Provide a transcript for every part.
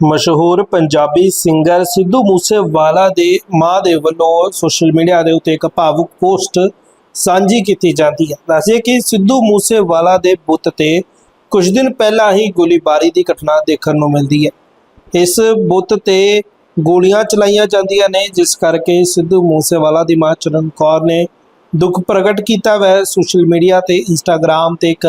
ਮਸ਼ਹੂਰ ਪੰਜਾਬੀ ਸਿੰਗਰ ਸਿੱਧੂ ਮੂਸੇਵਾਲਾ ਦੇ ਮਾਂ ਦੇ ਵੱਲੋਂ ਸੋਸ਼ਲ ਮੀਡੀਆ ਦੇ ਉੱਤੇ ਇੱਕ ਭਾਵੁਕ ਪੋਸਟ ਸਾਂਝੀ ਕੀਤੀ ਜਾਂਦੀ ਹੈ। ਦੱਸਿਆ ਕਿ ਸਿੱਧੂ ਮੂਸੇਵਾਲਾ ਦੇ ਬੁੱਤ ਤੇ ਕੁਝ ਦਿਨ ਪਹਿਲਾਂ ਹੀ ਗੋਲੀਬਾਰੀ ਦੀ ਘਟਨਾ ਦੇਖਣ ਨੂੰ ਮਿਲਦੀ ਹੈ। ਇਸ ਬੁੱਤ ਤੇ ਗੋਲੀਆਂ ਚਲਾਈਆਂ ਜਾਂਦੀਆਂ ਨੇ, ਜਿਸ ਕਰਕੇ ਸਿੱਧੂ ਮੂਸੇਵਾਲਾ ਦੀ ਮਾਂ ਚਰਨ ਕੌਰ ਨੇ ਦੁੱਖ ਪ੍ਰਗਟ ਕੀਤਾ। ਵੈ ਸੋਸ਼ਲ ਮੀਡੀਆ ਤੇ ਇੰਸਟਾਗ੍ਰam ਤੇ ਇੱਕ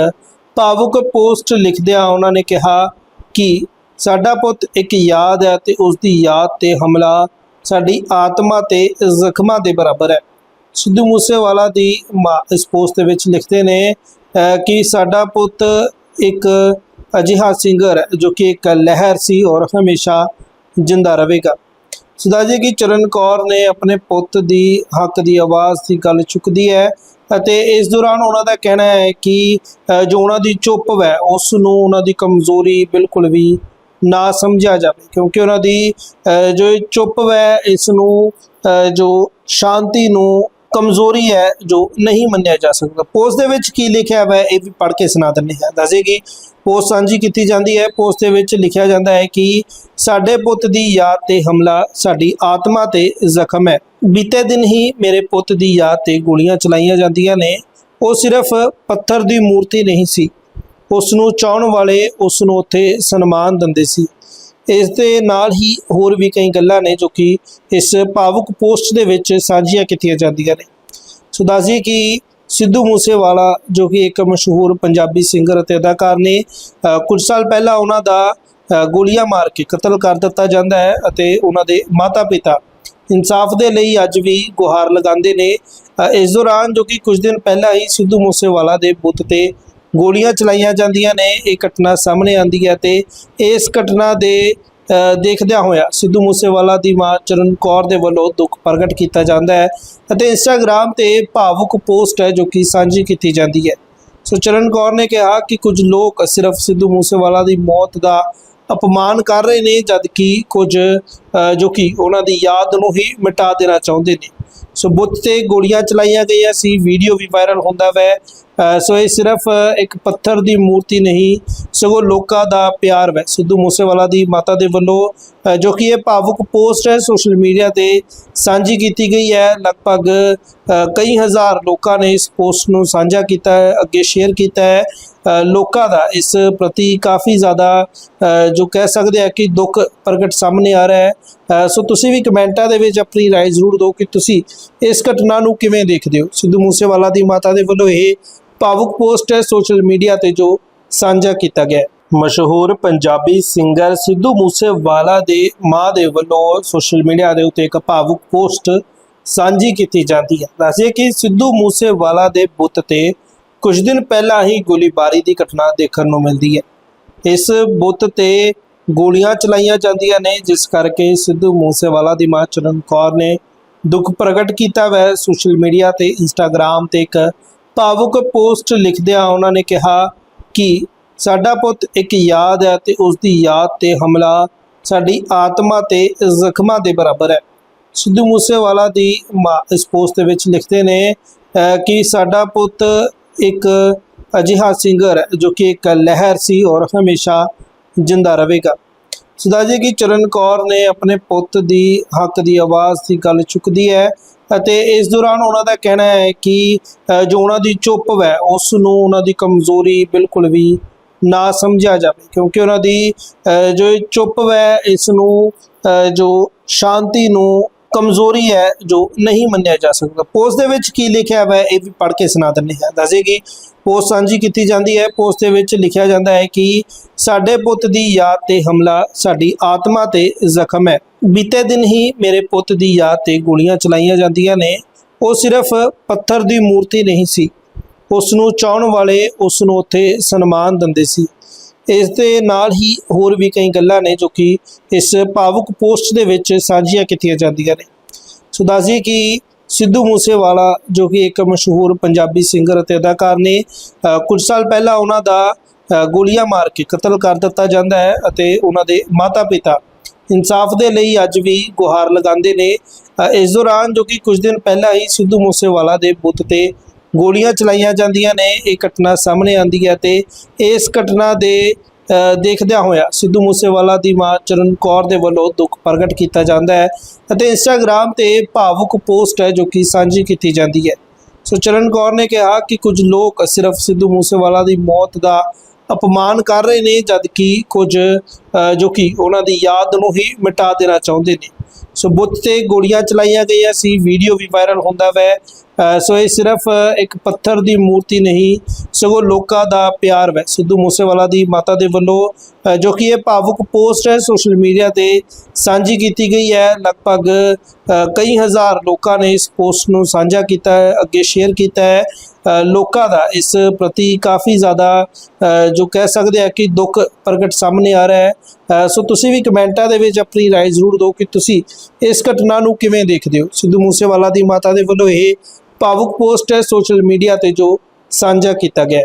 ਭਾਵੁਕ ਪੋਸਟ ਲਿਖਦਿਆਂ ਉਹਨਾਂ ਨੇ ਕਿਹਾ ਕਿ ਸਾਡਾ ਪੁੱਤ ਇੱਕ ਯਾਦ ਹੈ ਤੇ ਉਸ ਦੀ ਯਾਦ ਤੇ ਹਮਲਾ ਸਾਡੀ ਆਤਮਾ ਤੇ ਜ਼ਖਮਾਂ ਦੇ ਬਰਾਬਰ ਹੈ। ਸਿੱਧੂ ਮੂਸੇਵਾਲਾ ਦੀ ਮਾਂ ਇਸ ਪੋਸਟ ਦੇ ਵਿੱਚ ਲਿਖਦੇ ਨੇ ਕਿ ਸਾਡਾ ਪੁੱਤ ਇੱਕ ਅਜਿਹਾ ਸਿੰਗਰ ਹੈ ਜੋ ਕਿ ਇੱਕ ਲਹਿਰ ਸੀ ਔਰ ਹਮੇਸ਼ਾ ਜਿੰਦਾ ਰਹੇਗਾ। ਸਦਾਜੀ ਕਿ ਚਰਨ ਕੌਰ ਨੇ ਆਪਣੇ ਪੁੱਤ ਦੀ ਹੱਕ ਦੀ ਆਵਾਜ਼ ਦੀ ਗੱਲ ਚੁੱਕਦੀ ਹੈ ਅਤੇ ਇਸ ਦੌਰਾਨ ਉਹਨਾਂ ਦਾ ਕਹਿਣਾ ਹੈ ਕਿ ਜੋ ਉਹਨਾਂ ਦੀ ਚੁੱਪ ਹੈ, ਉਸ ਨੂੰ ਉਹਨਾਂ ਦੀ ਕਮਜ਼ੋਰੀ ਬਿਲਕੁਲ ਵੀ ਨਾ ਸਮਝਿਆ ਜਾਵੇ, ਕਿਉਂਕਿ ਉਹਨਾਂ ਦੀ ਜੋ ਚੁੱਪ ਹੈ, ਇਸ ਨੂੰ ਜੋ ਸ਼ਾਂਤੀ ਨੂੰ ਕਮਜ਼ੋਰੀ ਹੈ, ਜੋ ਨਹੀਂ ਮੰਨਿਆ ਜਾ ਸਕਦਾ। ਪੋਸਟ ਦੇ ਵਿੱਚ ਕੀ ਲਿਖਿਆ ਹੋਇਆ ਇਹ ਵੀ ਪੜ੍ਹ ਕੇ ਸੁਣਾ ਦਿੰਦੇ ਹਾਂ ਦੱਸੇ ਕਿ ਪੋਸਟ ਸਾਂਝੀ ਕੀਤੀ ਜਾਂਦੀ ਹੈ। ਪੋਸਟ ਦੇ ਵਿੱਚ ਲਿਖਿਆ ਜਾਂਦਾ ਹੈ ਕਿ ਸਾਡੇ ਪੁੱਤ ਦੀ ਯਾਦ ਤੇ ਹਮਲਾ ਸਾਡੀ ਆਤਮਾ ਤੇ ਜ਼ਖਮ ਹੈ। ਬੀਤੇ ਦਿਨ ਹੀ ਮੇਰੇ ਪੁੱਤ ਦੀ ਯਾਦ ਤੇ ਗੋਲੀਆਂ ਚਲਾਈਆਂ ਜਾਂਦੀਆਂ ਨੇ। ਉਹ ਸਿਰਫ ਪੱਥਰ ਦੀ ਮੂਰਤੀ ਨਹੀਂ ਸੀ। ਉਸ ਨੂੰ ਚਾਹਣ ਵਾਲੇ ਉਸ ਨੂੰ ਉੱਥੇ ਸਨਮਾਨ ਦਿੰਦੇ ਸੀ। ਇਸ ਦੇ ਨਾਲ ਹੀ ਹੋਰ ਵੀ ਕਈ ਗੱਲਾਂ ਨੇ ਜੋ ਕਿ ਇਸ ਭਾਵੁਕ ਪੋਸਟ ਦੇ ਵਿੱਚ ਸਾਂਝੀਆਂ ਕੀਤੀਆਂ ਜਾਂਦੀਆਂ ਨੇ। ਸੋ ਦੱਸੀਏ ਕਿ ਸਿੱਧੂ ਮੂਸੇਵਾਲਾ, ਜੋ ਕਿ ਇੱਕ ਮਸ਼ਹੂਰ ਪੰਜਾਬੀ ਸਿੰਗਰ ਅਤੇ ਅਦਾਕਾਰ ਨੇ ਕੁਝ ਸਾਲ ਪਹਿਲਾਂ ਉਹਨਾਂ ਦਾ ਗੋਲੀਆਂ ਮਾਰ ਕੇ ਕਤਲ ਕਰ ਦਿੱਤਾ ਜਾਂਦਾ ਹੈ ਅਤੇ ਉਹਨਾਂ ਦੇ ਮਾਤਾ-ਪਿਤਾ ਇਨਸਾਫ ਦੇ ਲਈ ਅੱਜ ਵੀ ਗੁਹਾਰ ਲਗਾਉਂਦੇ ਨੇ। ਇਸ ਦੌਰਾਨ ਜੋ ਕਿ ਕੁਝ ਦਿਨ ਪਹਿਲਾਂ ਹੀ ਸਿੱਧੂ ਮੂਸੇਵਾਲਾ ਦੇ ਬੁੱਤ ਤੇ ਗੋਲੀਆਂ ਚਲਾਈਆਂ ਜਾਂਦੀਆਂ ਨੇ, ਇਹ ਘਟਨਾ ਸਾਹਮਣੇ ਆਂਦੀ ਹੈ ਤੇ ਇਸ ਘਟਨਾ ਦੇ ਦੇਖਦਿਆਂ ਹੋਇਆ ਸਿੱਧੂ ਮੂਸੇਵਾਲਾ ਦੀ ਮਾਂ ਚਰਨ ਕੌਰ ਦੇ ਵੱਲੋਂ ਦੁੱਖ ਪ੍ਰਗਟ ਕੀਤਾ ਜਾਂਦਾ ਹੈ ਅਤੇ ਇੰਸਟਾਗ੍ਰam ਤੇ ਭਾਵੁਕ ਪੋਸਟ ਹੈ ਜੋ ਕਿ ਸਾਂਝੀ ਕੀਤੀ ਜਾਂਦੀ ਹੈ। ਸੋ ਚਰਨ ਕੌਰ ਨੇ ਕਿਹਾ ਕਿ ਕੁਝ ਲੋਕ ਸਿਰਫ ਸਿੱਧੂ ਮੂਸੇਵਾਲਾ ਦੀ ਮੌਤ ਦਾ ਅਪਮਾਨ ਕਰ ਰਹੇ ਨੇ ਜਦ ਕਿ ਕੁਝ ਜੋ ਕਿ ਉਹਨਾਂ ਦੀ ਯਾਦ ਨੂੰ ਹੀ ਮਿਟਾ ਦੇਣਾ ਚਾਹੁੰਦੇ ਨੇ। ਸੋ ਬੁੱਤ ਤੇ ਗੋਲੀਆਂ ਚਲਾਈਆਂ ਗਈਆਂ ਸੀ, ਵੀਡੀਓ ਵੀ ਵਾਇਰਲ ਹੁੰਦਾ ਵੈ। ਸੋ ਇਹ ਸਿਰਫ ਇੱਕ ਪੱਥਰ ਦੀ ਮੂਰਤੀ ਨਹੀਂ ਸਗੋਂ ਲੋਕਾਂ ਦਾ ਪਿਆਰ ਵੈ ਸਿੱਧੂ ਮੂਸੇਵਾਲਾ ਦੀ ਮਾਤਾ ਦੇ ਵੱਲੋਂ ਅ, ਜੋ ਕਿ ਇਹ ਭਾਵੁਕ ਪੋਸਟ ਹੈ ਸੋਸ਼ਲ ਮੀਡੀਆ ਤੇ ਸਾਂਝੀ ਕੀਤੀ ਗਈ ਹੈ ਲਗਭਗ ਅ, ਕਈ ਹਜ਼ਾਰ ਲੋਕਾਂ ਨੇ ਇਸ ਪੋਸਟ ਨੂੰ ਸਾਂਝਾ ਕੀਤਾ ਹੈ ਅੱਗੇ ਸ਼ੇਅਰ ਕੀਤਾ ਹੈ ਅ, ਲੋਕਾਂ ਦਾ ਇਸ ਪ੍ਰਤੀ ਕਾਫੀ ਜ਼ਿਆਦਾ ਅ, ਜੋ ਕਹਿ ਸਕਦੇ ਆ ਕਿ ਦੁੱਖ ਪ੍ਰਗਟ ਸਾਹਮਣੇ ਆ ਰਿਹਾ ਹੈ ਅ, ਸੋ ਤੁਸੀਂ ਵੀ ਕਮੈਂਟਾਂ ਦੇ ਵਿੱਚ ਆਪਣੀ رائے ਜ਼ਰੂਰ ਦਿਓ ਕਿ ਤੁਸੀਂ ਇਸ ਘਟਨਾ ਨੂੰ ਕਿਵੇਂ ਦੇਖਦੇ ਹੋ ਸਿੱਧੂ ਮੂਸੇਵਾਲਾ ਦੀ ਮਾਤਾ ਦੇ ਵੱਲੋਂ ਇਹ ਭਾਵੁਕ ਪੋਸਟ ਹੈ ਸੋਸ਼ਲ ਮੀਡੀਆ ਤੇ ਜੋ ਸਾਂਝਾ ਕੀਤਾ ਗਿਆ ਮਸ਼ਹੂਰ ਪੰਜਾਬੀ ਸਿੰਗਰ ਸਿੱਧੂ ਮੂਸੇਵਾਲਾ ਦੇ ਮਾਂ ਦੇ ਵੱਲੋਂ ਸੋਸ਼ਲ ਮੀਡੀਆ ਦੇ ਉੱਤੇ ਇੱਕ ਭਾਵੁਕ ਪੋਸਟ ਸਾਂਝੀ ਕੀਤੀ ਜਾਂਦੀ ਹੈ। ਦੱਸਿਆ ਕਿ ਸਿੱਧੂ ਮੂਸੇਵਾਲਾ ਦੇ ਬੁੱਤ ਤੇ ਕੁਝ ਦਿਨ ਪਹਿਲਾਂ ਹੀ ਗੋਲੀਬਾਰੀ ਦੀ ਘਟਨਾ ਦੇਖਣ ਨੂੰ ਮਿਲਦੀ ਹੈ। ਇਸ ਬੁੱਤ ਤੇ ਗੋਲੀਆਂ ਚਲਾਈਆਂ ਜਾਂਦੀਆਂ ਨੇ, ਜਿਸ ਕਰਕੇ ਸਿੱਧੂ ਮੂਸੇਵਾਲਾ ਦੀ ਮਾਂ ਚਰਨ ਕੌਰ ਨੇ ਦੁੱਖ ਪ੍ਰਗਟ ਕੀਤਾ ਵੈ। ਸੋਸ਼ਲ ਮੀਡੀਆ ਤੇ ਇੰਸਟਾਗ੍ਰam ਤੇ ਇੱਕ ਭਾਵੁਕ ਪੋਸਟ ਲਿਖਦਿਆਂ ਉਹਨਾਂ ਨੇ ਕਿਹਾ ਕਿ ਸਾਡਾ ਪੁੱਤ ਇੱਕ ਯਾਦ ਹੈ ਤੇ ਉਸ ਦੀ ਯਾਦ ਤੇ ਹਮਲਾ ਸਾਡੀ ਆਤਮਾ ਤੇ ਜ਼ਖਮਾਂ ਦੇ ਬਰਾਬਰ ਹੈ। ਸਿੱਧੂ ਮੂਸੇਵਾਲਾ ਦੀ ਮਾਂ, ਇਸ ਪੋਸਟ ਦੇ ਵਿੱਚ ਲਿਖਦੇ ਨੇ ਕਿ ਸਾਡਾ ਪੁੱਤ ਇੱਕ ਅਜਿਹਾ ਸਿੰਗਰ ਹੈ ਜੋ ਕਿ ਇੱਕ ਲਹਿਰ ਸੀ ਔਰ ਹਮੇਸ਼ਾ ਜਿੰਦਾ ਰਹੇਗਾ। ਸਦਾਜੀ ਕੀ ਚਰਨ ਕੌਰ ਨੇ ਆਪਣੇ ਪੁੱਤ ਦੀ ਹੱਕ ਦੀ ਆਵਾਜ਼ ਦੀ ਗੱਲ ਚੁੱਕਦੀ ਹੈ ਅਤੇ ਇਸ ਦੌਰਾਨ ਉਹਨਾਂ ਦਾ ਕਹਿਣਾ ਹੈ ਕਿ ਜੋ ਉਹਨਾਂ ਦੀ ਚੁੱਪ ਹੈ ਉਸ ਨੂੰ ਉਹਨਾਂ ਦੀ ਕਮਜ਼ੋਰੀ ਬਿਲਕੁਲ ਵੀ ਨਾ ਸਮਝਿਆ ਜਾਵੇ, ਕਿਉਂਕਿ ਉਹਨਾਂ ਦੀ ਜੋ ਚੁੱਪ ਹੈ ਇਸ ਨੂੰ ਜੋ ਸ਼ਾਂਤੀ ਨੂੰ ਕਮਜ਼ੋਰੀ ਹੈ, ਜੋ ਨਹੀਂ ਮੰਨਿਆ ਜਾ ਸਕਦਾ। ਪੋਸਟ ਦੇ ਵਿੱਚ ਕੀ ਲਿਖਿਆ ਹੋਇਆ ਇਹ ਵੀ ਪੜ੍ਹ ਕੇ ਸੁਣਾ ਦਿੰਦੇ ਹਾਂ। ਦੱਸੇਗੀ ਪੋਸਟ ਸਾਂਝੀ ਕੀਤੀ ਜਾਂਦੀ ਹੈ। ਪੋਸਟ ਦੇ ਵਿੱਚ ਲਿਖਿਆ ਜਾਂਦਾ ਹੈ ਕਿ ਸਾਡੇ ਪੁੱਤ ਦੀ ਯਾਦ ਤੇ ਹਮਲਾ ਸਾਡੀ ਆਤਮਾ ਤੇ ਜ਼ਖਮ ਹੈ। ਬੀਤੇ ਦਿਨ ਹੀ ਮੇਰੇ ਪੁੱਤ ਦੀ ਯਾਦ ਤੇ ਗੋਲੀਆਂ ਚਲਾਈਆਂ ਜਾਂਦੀਆਂ ਨੇ। ਉਹ ਸਿਰਫ ਪੱਥਰ ਦੀ ਮੂਰਤੀ ਨਹੀਂ ਸੀ। ਉਸ ਨੂੰ ਚਾਹਣ ਵਾਲੇ ਉਸ ਨੂੰ ਉੱਥੇ ਸਨਮਾਨ ਦਿੰਦੇ ਸੀ। ਇਸ ਦੇ ਨਾਲ ਹੀ ਹੋਰ ਵੀ ਕਈ ਗੱਲਾਂ ਨੇ ਜੋ ਕਿ ਇਸ ਭਾਵੁਕ ਪੋਸਟ ਦੇ ਵਿੱਚ ਸਾਂਝੀਆਂ ਕੀਤੀਆਂ ਜਾਂਦੀਆਂ ਨੇ। ਸੋ ਦੱਸੀਏ ਕਿ ਸਿੱਧੂ ਮੂਸੇਵਾਲਾ, ਜੋ ਕਿ ਇੱਕ ਮਸ਼ਹੂਰ ਪੰਜਾਬੀ ਸਿੰਗਰ ਅਤੇ ਅਦਾਕਾਰ ਨੇ ਕੁਝ ਸਾਲ ਪਹਿਲਾਂ ਉਹਨਾਂ ਦਾ ਗੋਲੀਆਂ ਮਾਰ ਕੇ ਕਤਲ ਕਰ ਦਿੱਤਾ ਜਾਂਦਾ ਹੈ ਅਤੇ ਉਹਨਾਂ ਦੇ ਮਾਤਾ-ਪਿਤਾ ਇਨਸਾਫ ਦੇ ਲਈ ਅੱਜ ਵੀ ਗੁਹਾਰ ਲਗਾਉਂਦੇ ਨੇ। ਇਸ ਦੌਰਾਨ ਜੋ ਕਿ ਕੁਝ ਦਿਨ ਪਹਿਲਾਂ ਹੀ ਸਿੱਧੂ ਮੂਸੇਵਾਲਾ ਦੇ ਬੁੱਤ ਤੇ ਗੋਲੀਆਂ ਚਲਾਈਆਂ ਜਾਂਦੀਆਂ ਨੇ, ਇਹ ਘਟਨਾ ਸਾਹਮਣੇ ਆਂਦੀ ਹੈ ਤੇ ਇਸ ਘਟਨਾ ਦੇ ਦੇਖਦਿਆਂ ਹੋਇਆ ਸਿੱਧੂ ਮੂਸੇਵਾਲਾ ਦੀ ਮਾਂ ਚਰਨ ਕੌਰ ਦੇ ਵੱਲੋਂ ਦੁੱਖ ਪ੍ਰਗਟ ਕੀਤਾ ਜਾਂਦਾ ਹੈ ਅਤੇ ਇੰਸਟਾਗ੍ਰam ਤੇ ਭਾਵੁਕ ਪੋਸਟ ਹੈ ਜੋ ਕਿ ਸਾਂਝੀ ਕੀਤੀ ਜਾਂਦੀ ਹੈ। ਸੋ ਚਰਨ ਕੌਰ ਨੇ ਕਿਹਾ ਕਿ ਕੁਝ ਲੋਕ ਸਿਰਫ ਸਿੱਧੂ ਮੂਸੇਵਾਲਾ ਦੀ ਮੌਤ ਦਾ ਅਪਮਾਨ ਕਰ ਰਹੇ ਨੇ ਜਦ ਕਿ ਕੁਝ ਜੋ ਕਿ ਉਹਨਾਂ ਦੀ ਯਾਦ ਨੂੰ ਹੀ ਮਿਟਾ ਦੇਣਾ ਚਾਹੁੰਦੇ ਨੇ। ਸੋ ਬੁੱਤ ਤੇ ਗੋਲੀਆਂ ਚਲਾਈਆਂ ਗਈਆਂ ਸੀ ਵੀਡੀਓ ਵੀ ਵਾਇਰਲ ਹੁੰਦਾ ਵੈ। ਸੋ ਇਹ ਸਿਰਫ ਇੱਕ ਪੱਥਰ ਦੀ ਮੂਰਤੀ ਨਹੀਂ, ਸਗੋਂ ਲੋਕਾਂ ਦਾ ਪਿਆਰ ਵੈ। ਸਿੱਧੂ ਮੂਸੇਵਾਲਾ ਦੀ ਮਾਤਾ ਦੇ ਵੱਲੋਂ ਜੋ ਕਿ ਇਹ ਭਾਵੁਕ ਪੋਸਟ ਹੈ ਸੋਸ਼ਲ ਮੀਡੀਆ ਤੇ ਸਾਂਝੀ ਕੀਤੀ ਗਈ ਹੈ। ਲਗਭਗ ਕਈ ਹਜ਼ਾਰ ਲੋਕਾਂ ਨੇ ਇਸ ਪੋਸਟ ਨੂੰ ਸਾਂਝਾ ਕੀਤਾ ਹੈ, ਅੱਗੇ ਸ਼ੇਅਰ ਕੀਤਾ ਹੈ। ਲੋਕਾਂ ਦਾ ਇਸ ਪ੍ਰਤੀ ਕਾਫੀ ਜ਼ਿਆਦਾ ਅ, ਜੋ ਕਹਿ ਸਕਦੇ ਆ ਕਿ ਦੁੱਖ ਪ੍ਰਗਟ ਸਾਹਮਣੇ ਆ ਰਿਹਾ ਹੈ ਅ, ਸੋ ਤੁਸੀਂ ਵੀ ਕਮੈਂਟਾਂ ਦੇ ਵਿੱਚ ਆਪਣੀ رائے ਜ਼ਰੂਰ ਦਿਓ ਕਿ ਤੁਸੀਂ ਇਸ ਘਟਨਾ ਨੂੰ ਕਿਵੇਂ ਦੇਖਦੇ ਹੋ ਸਿੱਧੂ ਮੂਸੇਵਾਲਾ ਦੀ ਮਾਤਾ ਦੇ ਵੱਲੋਂ ਇਹ ਭਾਵੁਕ ਪੋਸਟ ਹੈ ਸੋਸ਼ਲ ਮੀਡੀਆ ਤੇ ਜੋ ਸਾਂਝਾ ਕੀਤਾ ਗਿਆ ਹੈ